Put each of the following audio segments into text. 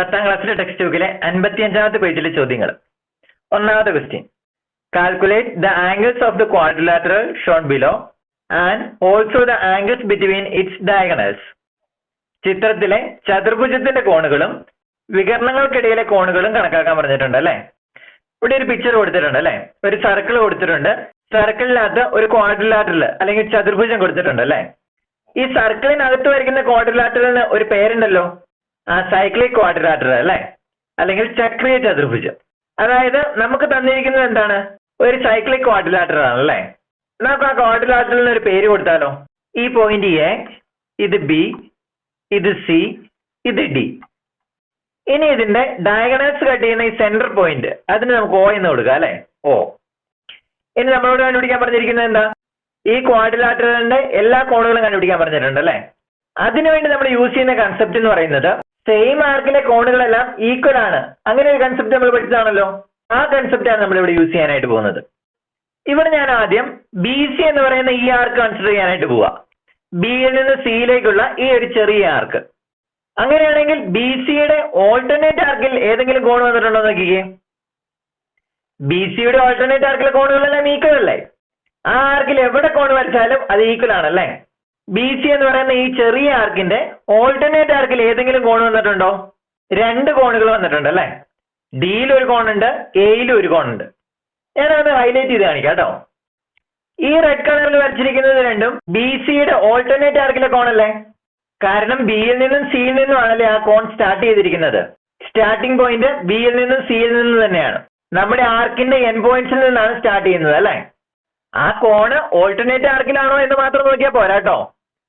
പത്താം ക്ലാസ്സിലെ ടെക്സ്റ്റ് ബുക്കിലെ അൻപത്തിയഞ്ചാമത്തെ പേജിലെ ചോദ്യങ്ങൾ. ഒന്നാമത്തെ question calculate the angles of the quadrilateral shown below and also the angles between its diagonals ചിത്രത്തിലെ ചതുർഭുജത്തിന്റെ കോണുകളും വികരണങ്ങൾക്കിടയിലെ കോണുകളും കണക്കാക്കാൻ പറഞ്ഞിട്ടുണ്ട് അല്ലെ? ഇവിടെ ഒരു പിക്ചർ കൊടുത്തിട്ടുണ്ട് അല്ലെ? ഒരു സർക്കിൾ കൊടുത്തിട്ടുണ്ട്. സർക്കിളിനകത്ത് ഒരു ക്വാഡ്രിലാറ്ററൽ അല്ലെങ്കിൽ ചതുർഭുജം കൊടുത്തിട്ടുണ്ട് അല്ലെ? ഈ സർക്കിളിനകത്ത് വരയ്ക്കുന്ന ക്വാഡ്രിലാറ്ററലിന് ഒരു പേരുണ്ടല്ലോ. സൈക്ലിക് ക്വാഡ്രാറ്റർ അല്ലെ? അല്ലെങ്കിൽ ചക്രീയ ചതുർഭുജം. അതായത് നമുക്ക് തന്നിരിക്കുന്നത് എന്താണ്? ഒരു സൈക്ലിക് ക്വാഡ്രാറ്റർ ആണ് അല്ലെ? നമുക്ക് ആ ക്വാഡ്രാറ്ററിന് ഒരു പേര് കൊടുത്താലോ? ഈ പോയിന്റ് എ ഇത് ബി ഇത് സി ഇത് ഡി ഇനി ഇതിന്റെ ഡയഗണൽസ് കട്ട് ചെയ്യുന്ന ഈ സെന്റർ പോയിന്റ് അതിന് നമുക്ക് ഓ എന്ന് കൊടുക്കാം അല്ലെ? ഓ ഇനി നമ്മളോട് കണ്ടുപിടിക്കാൻ പറഞ്ഞിരിക്കുന്നത് എന്താ? ഈ ക്വാഡ്രാറ്ററിന്റെ എല്ലാ കോണുകളും കണ്ടുപിടിക്കാൻ പറഞ്ഞിട്ടുണ്ട് അല്ലെ? അതിനുവേണ്ടി നമ്മൾ യൂസ് ചെയ്യുന്ന കൺസെപ്റ്റ് എന്ന് പറയുന്നത് സെയിം ആർക്കിലെ കോണുകളെല്ലാം ഈക്വൽ ആണ്. അങ്ങനെ ഒരു കൺസെപ്റ്റ് നമ്മൾ പഠിച്ചതാണല്ലോ. ആ കൺസെപ്റ്റ് ആണ് നമ്മൾ ഇവിടെ യൂസ് ചെയ്യാനായിട്ട് പോകുന്നത്. ഇവിടെ ഞാൻ ആദ്യം ബി സി എന്ന് പറയുന്ന ഈ ആർക്ക് കൺസിഡർ ചെയ്യാനായിട്ട് പോവാ. ബിയിൽ നിന്ന് സിയിലേക്കുള്ള ഈ ഒരു ചെറിയ ആർക്ക് അങ്ങനെയാണെങ്കിൽ ബി സിയുടെ ഓൾട്ടർനേറ്റ് ആർക്കിൽ ഏതെങ്കിലും കോൺ വന്നിട്ടുണ്ടോ നോക്കിക്കേ. ബി സിയുടെ ഓൾട്ടർനേറ്റ് ആർക്കിലെ കോണുകളെല്ലാം ഈക്വൽ അല്ലേ? ആ ആർക്കിൽ എവിടെ കോൺ വരച്ചാലും അത് ഈക്വൽ ആണല്ലേ ബി സി എന്ന് പറയുന്ന ഈ ചെറിയ ആർക്കിന്റെ ഓൾട്ടർനേറ്റ് ആർക്കിൽ ഏതെങ്കിലും കോൺ വന്നിട്ടുണ്ടോ? രണ്ട് കോണുകൾ വന്നിട്ടുണ്ട് അല്ലെ? ഡിയിൽ ഒരു കോണുണ്ട് എയിലും ഒരു കോണുണ്ട്. ഞാനത് ഹൈലൈറ്റ് ചെയ്ത് കാണിക്കാം കേട്ടോ. ഈ റെഡ് കളറിൽ വരച്ചിരിക്കുന്നത് രണ്ടും ബി സിയുടെ ഓൾട്ടർനേറ്റ് ആർക്കിലെ കോണല്ലേ? കാരണം ബിയിൽ നിന്നും സിയിൽ നിന്നും ആണല്ലേ ആ കോൺ സ്റ്റാർട്ട് ചെയ്തിരിക്കുന്നത്. സ്റ്റാർട്ടിംഗ് പോയിന്റ് ബിയിൽ നിന്നും സിയിൽ നിന്നും തന്നെയാണ്. നമ്മുടെ ആർക്കിന്റെ എൻ പോയിന്റ്സിൽ നിന്നാണ് സ്റ്റാർട്ട് ചെയ്യുന്നത് അല്ലേ? ആ കോണ് ഓൾട്ടർനേറ്റ് ആർക്കിലാണോ എന്ന് മാത്രം നോക്കിയാൽ പോരാ കേട്ടോ.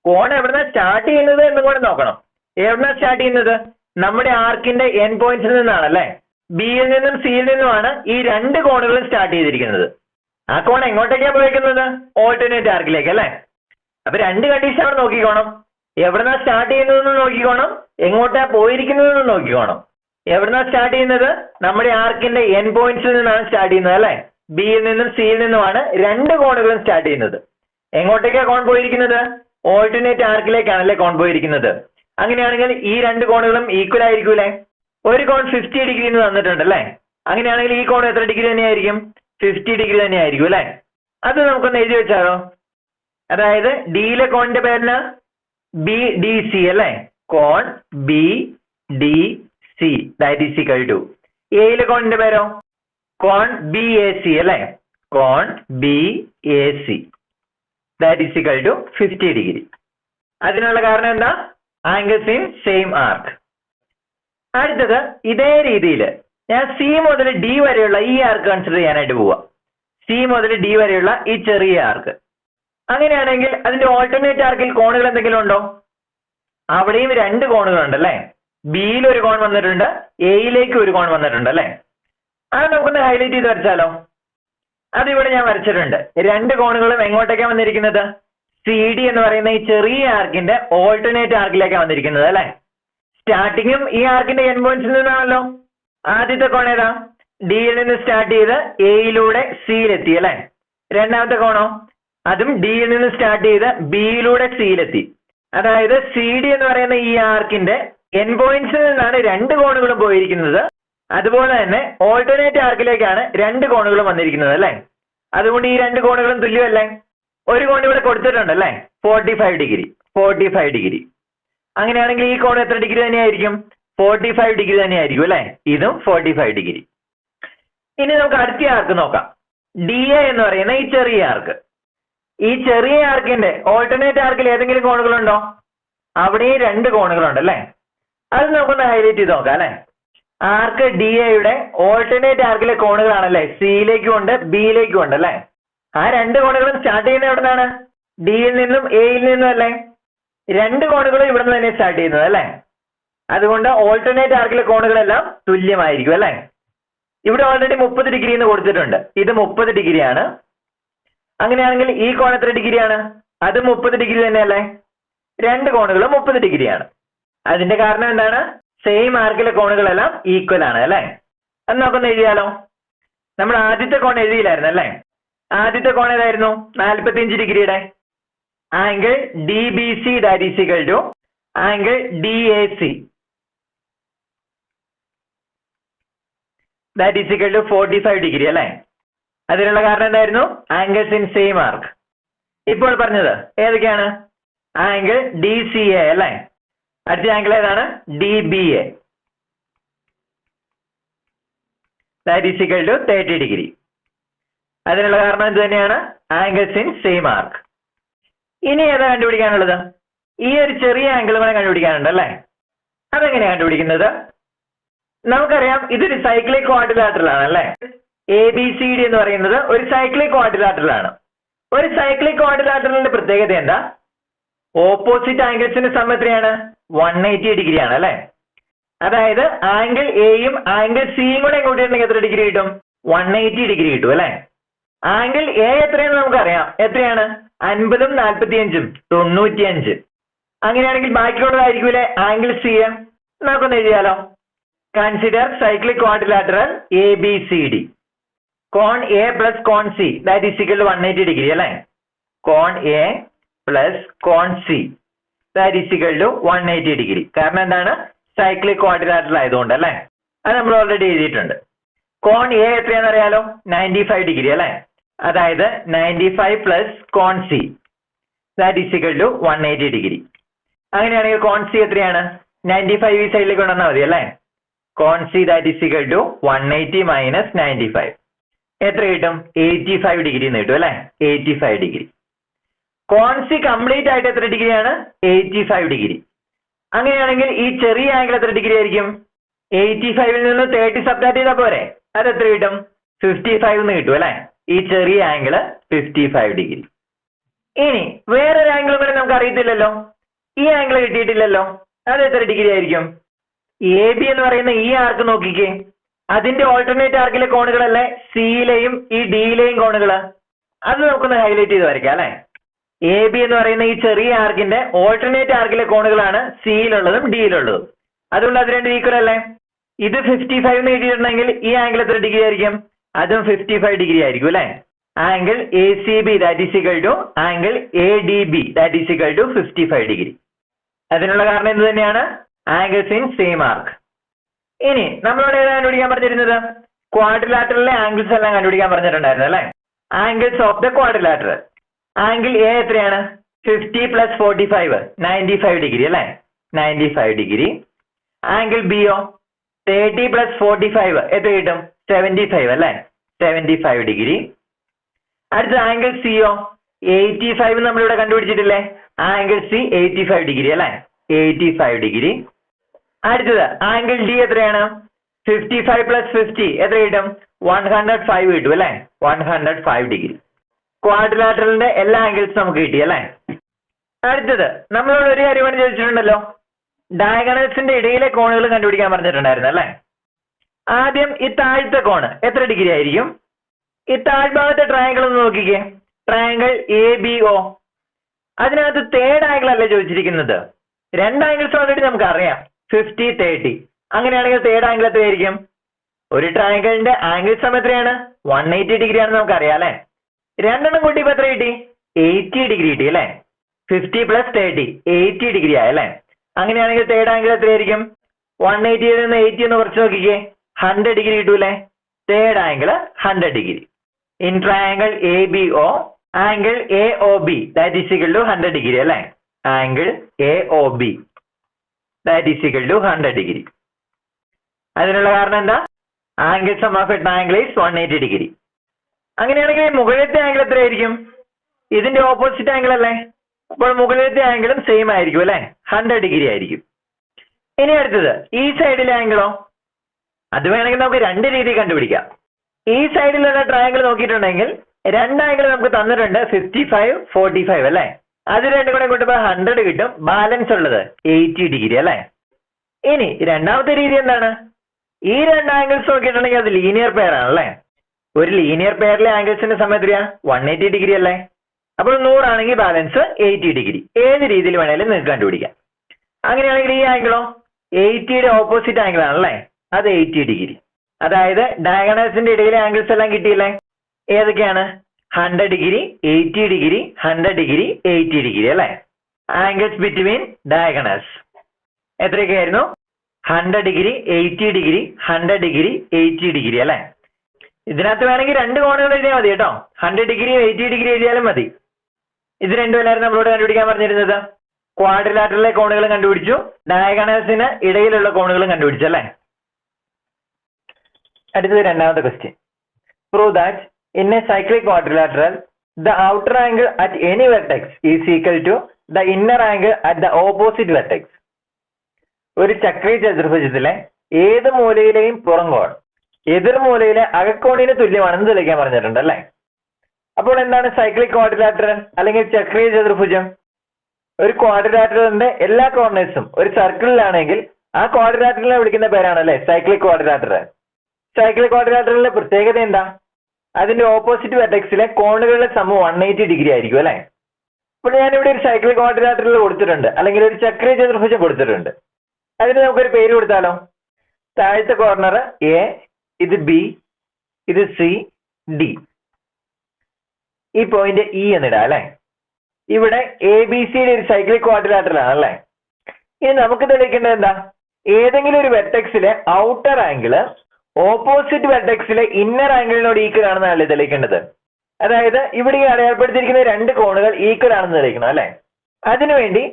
കോൺ എവിടുന്ന സ്റ്റാർട്ട് ചെയ്യുന്നത് എന്നും കൂടെ നോക്കണം. എവിടുന്ന സ്റ്റാർട്ട് ചെയ്യുന്നത്? നമ്മുടെ ആർക്കിന്റെ എൻ പോയിന്റ്സിൽ നിന്നാണ് അല്ലെ ബിയിൽ നിന്നും സിയിൽ നിന്നുമാണ് ഈ രണ്ട് കോണുകളും സ്റ്റാർട്ട് ചെയ്തിരിക്കുന്നത്. ആ കോൺ എങ്ങോട്ടേക്കാണ് പോയിരിക്കുന്നത് ഓൾട്ടർനേറ്റ് ആർക്കിലേക്ക് അല്ലെ? അപ്പൊ രണ്ട് കണ്ടീഷൻ അവിടെ നോക്കിക്കോണം. എവിടുന്നാ സ്റ്റാർട്ട് ചെയ്യുന്നതെന്ന് നോക്കിക്കോണം. എങ്ങോട്ടാ പോയിരിക്കുന്നതെന്ന് നോക്കിക്കോണം. എവിടുന്നാ സ്റ്റാർട്ട് ചെയ്യുന്നത്? നമ്മുടെ ആർക്കിന്റെ എൻ പോയിന്റ്സിൽ നിന്നാണ് സ്റ്റാർട്ട് ചെയ്യുന്നത് അല്ലെ? ബിയിൽ നിന്നും സിയിൽ നിന്നുമാണ് രണ്ട് കോണുകളും സ്റ്റാർട്ട് ചെയ്യുന്നത്. എങ്ങോട്ടേക്കാ കോൺ പോയിരിക്കുന്നത്? ഓൾട്ടർനേറ്റ് ആർക്കിലേക്കാണല്ലേ കോൺ പോയിരിക്കുന്നത്. അങ്ങനെയാണെങ്കിൽ ഈ രണ്ട് കോണുകളും ഈക്വൽ ആയിരിക്കൂലേ? ഒരു കോൺ ഫിഫ്റ്റി ഡിഗ്രി എന്ന് തന്നിട്ടുണ്ട് അല്ലേ അങ്ങനെയാണെങ്കിൽ ഈ കോൺ എത്ര ഡിഗ്രി തന്നെയായിരിക്കും? ഫിഫ്റ്റി ഡിഗ്രി തന്നെയായിരിക്കും അല്ലേ? അത് നമുക്കൊന്ന് എഴുതി വെച്ചാലോ? അതായത് ഡിയിലെ കോണിന്റെ പേരിന് ബി ഡി സി അല്ലേ? കോൺ B D C that is equal to എയിലെ കോണിന്റെ പേരോ? കോൺ ബി എ സി അല്ലേ? കോൺ B A C that is equal to fifty degree അതിനുള്ള കാരണം എന്താ? ആംഗിൾസ് ഇൻ സെയിം ആർക്ക് അടുത്തത് ഇതേ രീതിയിൽ ഞാൻ സി മുതൽ ഡി വരെയുള്ള ഈ ആർക്ക് കൺസിഡർ ചെയ്യാനായിട്ട് പോവാം. സി മുതൽ ഡി വരെയുള്ള ഈ ചെറിയ ആർക്ക് അങ്ങനെയാണെങ്കിൽ അതിന്റെ ഓൾട്ടർനേറ്റ് ആർക്കിൽ കോണുകൾ എന്തെങ്കിലും ഉണ്ടോ? അവിടെയും രണ്ട് കോണുകളുണ്ട് അല്ലേ? ബിയിൽ ഒരു കോൺ വന്നിട്ടുണ്ട് എയിലേക്ക് ഒരു കോൺ വന്നിട്ടുണ്ട് അല്ലേ? അത് നമുക്കൊന്ന് ഹൈലൈറ്റ് ചെയ്ത് വരച്ചാലോ? അതിവിടെ ഞാൻ വരച്ചിട്ടുണ്ട്. രണ്ട് കോണുകളും എങ്ങോട്ടേക്കാണ് വന്നിരിക്കുന്നത്? സി ഡി എന്ന് പറയുന്ന ഈ ചെറിയ ആർക്കിന്റെ ഓൾട്ടർനേറ്റ് ആർക്കിലേക്കാണ് വന്നിരിക്കുന്നത് അല്ലെ? സ്റ്റാർട്ടിങ്ങും ഈ ആർക്കിന്റെ എൻ പോയിന്റ്സിൽ നിന്നാണല്ലോ. ആദ്യത്തെ കോൺ ഏതാ? ഡിയിൽ നിന്ന് സ്റ്റാർട്ട് ചെയ്ത് എയിലൂടെ സിയിലെത്തി അല്ലെ? രണ്ടാമത്തെ കോണോ? അതും ഡിയിൽ നിന്ന് സ്റ്റാർട്ട് ചെയ്ത് ബിയിലൂടെ സിയിലെത്തി അതായത് സി ഡി എന്ന് പറയുന്ന ഈ ആർക്കിന്റെ എൻ പോയിന്റ്സിൽ നിന്നാണ് രണ്ട് കോണുകളും പോയിരിക്കുന്നത്. അതുപോലെ തന്നെ ഓൾട്ടർനേറ്റ് ആർക്കിലേക്കാണ് രണ്ട് കോണുകളും വന്നിരിക്കുന്നത് അല്ലേ? അതുകൊണ്ട് ഈ രണ്ട് കോണുകളും തുല്യമല്ലേ? ഒരു കോൺ ഇവിടെ കൊടുത്തിട്ടുണ്ട് അല്ലേ? Forty five degree forty five degree അങ്ങനെയാണെങ്കിൽ ഈ കോൺ എത്ര ഡിഗ്രി തന്നെയായിരിക്കും? ഫോർട്ടി ഫൈവ് ഡിഗ്രി തന്നെയായിരിക്കും അല്ലേ? ഇതും ഫോർട്ടി ഫൈവ് ഡിഗ്രി ഇനി നമുക്ക് അടുത്ത ആർക്ക് നോക്കാം. ഡി എ എന്ന് പറയുന്ന ഈ ചെറിയ ആർക്ക്. ഈ ചെറിയ ആർക്കിന്റെ ഓൾട്ടർനേറ്റ് ആർക്കിൽ ഏതെങ്കിലും കോണുകളുണ്ടോ? അവിടെയും രണ്ട് കോണുകളുണ്ട് അല്ലേ? അത് നമുക്കൊന്ന് ഹൈലൈറ്റ് ചെയ്ത് നോക്കാം അല്ലേ? ആർക്ക്? ഡി എയുടെ ഓൾട്ടർനേറ്റ് ആർക്കിലെ കോണുകളാണല്ലേ? സിയിലേക്കും ഉണ്ട് ബിയിലേക്കും ഉണ്ട് അല്ലേ? ആ രണ്ട് കോണുകളും സ്റ്റാർട്ട് ചെയ്യുന്നത് എവിടെ നിന്നാണ് ഡിയിൽ നിന്നും എയിൽ നിന്നും അല്ലേ? രണ്ട് കോണുകളും ഇവിടെ നിന്ന് തന്നെ സ്റ്റാർട്ട് ചെയ്യുന്നത് അല്ലേ? അതുകൊണ്ട് ഓൾട്ടർനേറ്റ് ആർക്കിലെ കോണുകളെല്ലാം തുല്യമായിരിക്കും അല്ലേ? ഇവിടെ ഓൾറെഡി മുപ്പത് ഡിഗ്രി എന്ന് കൊടുത്തിട്ടുണ്ട്. ഇത് മുപ്പത് ഡിഗ്രിയാണ് അങ്ങനെയാണെങ്കിൽ ഈ കോൺ എത്ര ഡിഗ്രിയാണ് അത് മുപ്പത് ഡിഗ്രി തന്നെയല്ലേ? രണ്ട് കോണുകളും മുപ്പത് ഡിഗ്രിയാണ് അതിന്റെ കാരണം എന്താണ്? സെയിം ആർക്കിലെ കോണുകളെല്ലാം ഈക്വൽ ആണ് അല്ലേ? അത് നമുക്കൊന്ന് എഴുതിയാലോ? നമ്മൾ ആദ്യത്തെ കോൺ എഴുതിയില്ലായിരുന്നു അല്ലേ? ആദ്യത്തെ കോൺ ഏതായിരുന്നു? നാൽപ്പത്തിയഞ്ച് ഡിഗ്രിയുടെ. Angle D B C that is equal to angle D A C that is equal to forty five degree അല്ലേ? അതിനുള്ള കാരണം എന്തായിരുന്നു? ആംഗിൾസ് ഇൻ സെയിം ആർക്ക് ഇപ്പോൾ പറഞ്ഞത് ഏതൊക്കെയാണ്? ആംഗിൾ ഡി സി എ അല്ലേ? അടുത്ത ആംഗിൾ ഏതാണ്? D B A that to thirty degree അതിനുള്ള കാരണം എന്ത് തന്നെയാണ്? ആംഗിൾസ് ഇൻ സെയിം ആർക്ക് ഇനി ഏതാ കണ്ടുപിടിക്കാനുള്ളത്? ഈ ഒരു ചെറിയ ആംഗിൾ കൂടെ കണ്ടുപിടിക്കാനുണ്ട് അല്ലേ? അതെങ്ങനെയാണ് കണ്ടുപിടിക്കുന്നത്? നമുക്കറിയാം ഇതൊരു സൈക്ലിക് ക്വാഡ്രിലാറ്ററൽ ആണ് അല്ലേ? എ ബി സി ഡി എന്ന് പറയുന്നത് ഒരു സൈക്ലിക് ക്വാഡ്രിലാറ്ററൽ ആണ്. ഒരു സൈക്ലിക് ക്വാഡ്രിലാറ്ററലിന്റെ പ്രത്യേകത എന്താ? ഓപ്പോസിറ്റ് ആംഗിൾസിന്റെ സം എത്രയാണ്? വൺ എയ്റ്റി ഡിഗ്രി ആണ് അല്ലെ? അതായത് ആംഗിൾ എയും ആംഗിൾ സിയും കൂടെ കൂട്ടിയിട്ടുണ്ടെങ്കിൽ എത്ര ഡിഗ്രി കിട്ടും? വൺ എയ്റ്റി ഡിഗ്രി കിട്ടും അല്ലെ? ആംഗിൾ എ എത്രയാണെന്ന് നമുക്കറിയാം. എത്രയാണ്? അൻപതും നാൽപ്പത്തിയഞ്ചും തൊണ്ണൂറ്റിയഞ്ച്. അങ്ങനെയാണെങ്കിൽ ബാക്കിയുള്ളതായിരിക്കൂലേ? ആംഗിൾ സി എം നമുക്കൊന്ന് എഴുതിയാലോ. Consider cyclic quadrilateral A B C D cone A plus cone C that is equal to one eighty degree അല്ലേ? കോൺ A plus cone C that is equal to one eighty degree കാരണം എന്താണ്? Cyclic quadrilateral ആയതുകൊണ്ട് അല്ലേ? അത് നമ്മൾ already എഴുതിയിട്ടുണ്ട്. കോൺ A എത്രയാണെന്ന് അറിയാലോ? നയന്റി ഫൈവ് ഡിഗ്രി അല്ലേ? അതായത് ninety five plus cone C that is equal to one eighty degree അങ്ങനെയാണെങ്കിൽ കോൺ സി എത്രയാണ്? നയന്റി ഫൈവ് ഈ സൈഡിലേക്ക് കൊണ്ടുവന്നാൽ മതി അല്ലേ? കോൺ C that is equal to one eighty minus ninety five എത്ര കിട്ടും? എയ്റ്റി ഫൈവ് ഡിഗ്രി എന്ന് കിട്ടും അല്ലേ? എയ്റ്റി ഫൈവ് ഡിഗ്രി കോൺ സി കംപ്ലീറ്റ് ആയിട്ട് എത്ര ഡിഗ്രിയാണ് എയ്റ്റി ഫൈവ് ഡിഗ്രി അങ്ങനെയാണെങ്കിൽ ഈ ചെറിയ ആംഗിൾ എത്ര ഡിഗ്രി ആയിരിക്കും? എയ്റ്റി ഫൈവിൽ നിന്ന് തേർട്ടി സബ്ട്രാക്ട് ചെയ്താൽ പോരെ? അത് എത്ര കിട്ടും? ഫിഫ്റ്റി ഫൈവ് എന്ന് കിട്ടും അല്ലേ? ഈ ചെറിയ ആംഗിൾ ഫിഫ്റ്റി ഫൈവ് ഡിഗ്രി ഇനി വേറൊരു ആംഗിൾ കൂടെ നമുക്ക് അറിയത്തില്ലല്ലോ. ഈ ആംഗിൾ കിട്ടിയിട്ടില്ലല്ലോ. അത് എത്ര ഡിഗ്രി ആയിരിക്കും? എ ബി എന്ന് പറയുന്ന ഈ ആർക്ക് നോക്കിക്കേ. അതിന്റെ ഓൾട്ടർനേറ്റ് ആർക്കിലെ കോണുകളല്ലേ? സിയിലെയും ഈ ഡിയിലെയും കോണുകൾ. അത് നമുക്കൊന്ന് ഹൈലൈറ്റ് ചെയ്ത് വരയ്ക്കാം അല്ലെ? എ ബി എന്ന് പറയുന്ന ഈ ചെറിയ ആർക്കിന്റെ ഓൾട്ടർനേറ്റ് ആർക്കിലെ കോണുകളാണ് സിയിലുള്ളതും ഡിയിലുള്ളതും അതുകൊണ്ട് അത് രണ്ടും ഈക്വൽ അല്ലേ? ഇത് ഫിഫ്റ്റി ഫൈവ് എന്ന് എഴുതിയിട്ടുണ്ടെങ്കിൽ ഈ ആംഗിൾ എത്ര ഡിഗ്രി ആയിരിക്കും? അതും ഫിഫ്റ്റി ഫൈവ് ഡിഗ്രി ആയിരിക്കും അല്ലെ? Angle A C B that is equal to angle A D B that is equal to fifty five degree അതിനുള്ള കാരണം എന്ത് തന്നെയാണ്? ആംഗിൾസ് ഇൻ സെയിം ആർക്ക് ഇനി നമ്മളോട് ഏതാ കണ്ടുപിടിക്കാൻ പറഞ്ഞിരുന്നത്? ക്വാഡ്രിലാറ്ററിലെ ആംഗിൾസ് എല്ലാം കണ്ടുപിടിക്കാൻ പറഞ്ഞിട്ടുണ്ടായിരുന്നു അല്ലേ? Angles of the quadrilateral angle A എത്രയാണ്? Fifty plus forty five ninety five degree അല്ലേ? നയന്റി ഫൈവ് ഡിഗ്രി ആംഗിൾ ബിയോ തേർട്ടി പ്ലസ് ഫോർട്ടി ഫൈവ് എത്ര കിട്ടും? സെവന്റി ഫൈവ് അല്ലേ സെവന്റി ഫൈവ് ഡിഗ്രി അടുത്ത ആംഗിൾ സിയോ എയ്റ്റി ഫൈവ് നമ്മളിവിടെ കണ്ടുപിടിച്ചിട്ടില്ലേ? Angle C eighty five degree അല്ലേ? എയ്റ്റി ഫൈവ് ഡിഗ്രി അടുത്തത് ആംഗിൾ ഡി എത്രയാണ്? ഫിഫ്റ്റി ഫൈവ് പ്ലസ് ഫിഫ്റ്റി എത്ര കിട്ടും? വൺ ഹൺഡ്രഡ് ഫൈവ് കിട്ടും അല്ലേ? വൺ ഹൺഡ്രഡ് ഫൈവ് ഡിഗ്രി ക്വാഡ്രിലാറ്ററലിന്റെ എല്ലാ ആംഗിൾസും നമുക്ക് കിട്ടി അല്ലേ? അടുത്തത് നമ്മളോട് ഒരു കാര്യം കൂടി ചോദിച്ചിട്ടുണ്ടല്ലോ? ഡയഗണൽസിന്റെ ഇടയിലെ കോണുകൾ കണ്ടുപിടിക്കാൻ പറഞ്ഞിട്ടുണ്ടായിരുന്നു അല്ലേ? ആദ്യം ഈ താഴത്തെ കോണ് എത്ര ഡിഗ്രി ആയിരിക്കും? ഈ താഴ്ഭാഗത്തെ ട്രയാങ്കിൾ ഒന്ന് നോക്കിക്കേ. ട്രയാങ്കിൾ എ ബി ഒ അതിനകത്ത് തേർഡ് ആംഗിൾ അല്ലേ ചോദിച്ചിരിക്കുന്നത്? രണ്ട് ആംഗിൾസ് ഓൾറെഡി നമുക്ക് അറിയാം ഫിഫ്റ്റി തേർട്ടി അങ്ങനെയാണെങ്കിൽ തേർഡ് ആംഗിൾ എത്രയായിരിക്കും? ഒരു ട്രയാങ്കിളിന്റെ ആംഗിൾ സം എത്രയാണ്? വൺ എയ്റ്റി ഡിഗ്രി ആണെന്ന് നമുക്ക് അറിയാം അല്ലെ? രണ്ടെണ്ണം കൂട്ടി ഇപ്പൊ എത്ര കിട്ടി? എയ്റ്റി ഡിഗ്രി കിട്ടി അല്ലേ? Fifty plus thirty eighty degree ആയല്ലേ അങ്ങനെയാണെങ്കിൽ തേർഡ് ആംഗിൾ എത്രയായിരിക്കും? വൺ എയ്റ്റിയിൽ നിന്ന് എയ്റ്റി എന്ന് കുറച്ച് നോക്കിക്കേ. ഹൺഡ്രഡ് ഡിഗ്രി കിട്ടൂലേ? Third angle hundred degree. In triangle A B O angle A O B that is equal to hundred degree അല്ലേ? Angle A O B that is equal to hundred degree. അതിനുള്ള കാരണം എന്താ? Angle sum of triangle is one eighty degree. അങ്ങനെയാണെങ്കിൽ മുകളിലത്തെ angle എത്രയായിരിക്കും? ഇതിന്റെ opposite angle അല്ലേ? അപ്പോൾ മുകളിലത്തെ ആംഗിളും സെയിം ആയിരിക്കും അല്ലെ? ഹൺഡ്രഡ് ഡിഗ്രി ആയിരിക്കും. ഇനി അടുത്തത് ഈ സൈഡിലെ ആംഗിളോ അത് വേണമെങ്കിൽ നമുക്ക് രണ്ട് രീതി കണ്ടുപിടിക്കാം. ഈ സൈഡിലുള്ള ട്രയാങ്കിൾ നോക്കിയിട്ടുണ്ടെങ്കിൽ രണ്ട് ആംഗിൾ നമുക്ക് തന്നിട്ടുണ്ട് ഫിഫ്റ്റി ഫൈവ് ഫോർട്ടി ഫൈവ് അല്ലേ? അത് രണ്ടും കൂടെ കൂട്ടുമ്പോൾ ഹൺഡ്രഡ് കിട്ടും. ബാലൻസ് ഉള്ളത് എയ്റ്റി ഡിഗ്രി അല്ലേ? ഇനി രണ്ടാമത്തെ രീതി എന്താണ്? ഈ രണ്ട് ആംഗിൾസ് നോക്കിയിട്ടുണ്ടെങ്കിൽ അത് ലീനിയർ പെയർ ആണല്ലേ ഒരു ലീനിയർ പെയറിലെ ആംഗിൾസിന്റെ സമയം എത്രയാ? വൺ എയ്റ്റി ഡിഗ്രി അല്ലേ? അപ്പോൾ നൂറാണെങ്കിൽ ബാലൻസ് എയ്റ്റി ഡിഗ്രി ഏത് രീതിയിൽ വേണേലും നിങ്ങൾക്ക് കണ്ടുപിടിക്കാം. അങ്ങനെയാണെങ്കിൽ ഈ ആംഗിളോ എയ്റ്റിയുടെ ഓപ്പോസിറ്റ് ആംഗിൾ ആണല്ലേ? അത് എയ്റ്റി ഡിഗ്രി അതായത് ഡയഗണൽസിന്റെ ഇടയിലെ ആംഗിൾസ് എല്ലാം കിട്ടിയില്ലേ? ഏതൊക്കെയാണ്? Hundred degree eighty degree hundred degree eighty degree അല്ലേ? Angles between diagonals എത്രയൊക്കെയായിരുന്നു? Hundred degree eighty degree hundred degree eighty degree അല്ലെ? ഇതിനകത്ത് വേണമെങ്കിൽ രണ്ട് കോണുകൾ എഴുതിയാൽ മതി കേട്ടോ. ഹൺഡ്രഡ് ഡിഗ്രി എയ്റ്റി ഡിഗ്രി എഴുതിയാലും മതി. ഇത് രണ്ടുമല്ലായിരുന്നു നമ്മളോട് കണ്ടുപിടിക്കാൻ പറഞ്ഞിരുന്നത്. ക്വാഡ്രിലാറ്ററിലെ കോണുകൾ കണ്ടുപിടിച്ചു. ഡയഗണൽസിന് ഇടയിലുള്ള കോണുകളും കണ്ടുപിടിച്ചു അല്ലേ? അടുത്തത് രണ്ടാമത്തെ question prove that in a cyclic quadrilateral the outer angle at any vertex is equal to the inner angle at the opposite vertex ഒരു ചക്രീയ ചതുർഭുജത്തിലെ ഏത് മൂലയിലെയും പുറം കോൺ എതിർ മൂലയിലെ അകക്കോണിന് തുല്യമാണെന്ന് തെളിയിക്കാൻ പറഞ്ഞിട്ടുണ്ട് അല്ലേ? അപ്പോൾ എന്താണ് സൈക്ലിക് ക്വാഡ്രിലാറ്ററൽ അല്ലെങ്കിൽ ചക്രീയ ചതുർഭുജം? ഒരു ക്വാഡ്രിലാറ്ററലിന്റെ എല്ലാ കോർണേഴ്സും ഒരു സർക്കിളിലാണെങ്കിൽ ആ ക്വാഡ്രിലാറ്ററലിനെ വിളിക്കുന്ന പേരാണ് അല്ലേ സൈക്ലിക് ക്വാഡ്രിലാറ്ററൽ സൈക്ലിക് ക്വാഡ്രിലാറ്ററലിന്റെ പ്രത്യേകത എന്താ? അതിന്റെ ഓപ്പോസിറ്റ് വെർട്ടെക്സിലെ കോണുകളുടെ സമം വൺ എയ്റ്റി ഡിഗ്രി ആയിരിക്കും അല്ലേ? അപ്പോൾ ഞാനിവിടെ ഒരു സൈക്ലിക് ക്വാഡ്രിലാറ്ററൽ കൊടുത്തിട്ടുണ്ട് അല്ലെങ്കിൽ ഒരു ചക്രീയ ചതുർഭുജം കൊടുത്തിട്ടുണ്ട്. അതിന് നമുക്കൊരു പേര് കൊടുത്താലോ? താഴത്തെ കോർണർ എ ഇത് ബി ഇത് സി ഡി ഈ പോയിന്റ് ഇ എന്നിടാം അല്ലെ? ഇവിടെ എ ബി സിയുടെ ഒരു സൈക്ലിക് ക്വാഡ്രിലാറ്ററൽ അല്ലെ? ഇനി നമുക്ക് തെളിയിക്കേണ്ടത് എന്താ? ഏതെങ്കിലും ഒരു വെർട്ടെക്സിലെ ഔട്ടർ ആംഗിൾ ഓപ്പോസിറ്റ് വെർട്ടെക്സിലെ ഇന്നർ ആംഗിളിനോട് ഈക്വൽ ആണെന്നാണ് തെളിയിക്കേണ്ടത് അതായത് ഇവിടെ ഈ അടയാളപ്പെടുത്തിയിരിക്കുന്ന രണ്ട് കോണുകൾ ഈക്വൽ ആണെന്ന് തെളിയിക്കണം അല്ലെ? അതിനുവേണ്ടി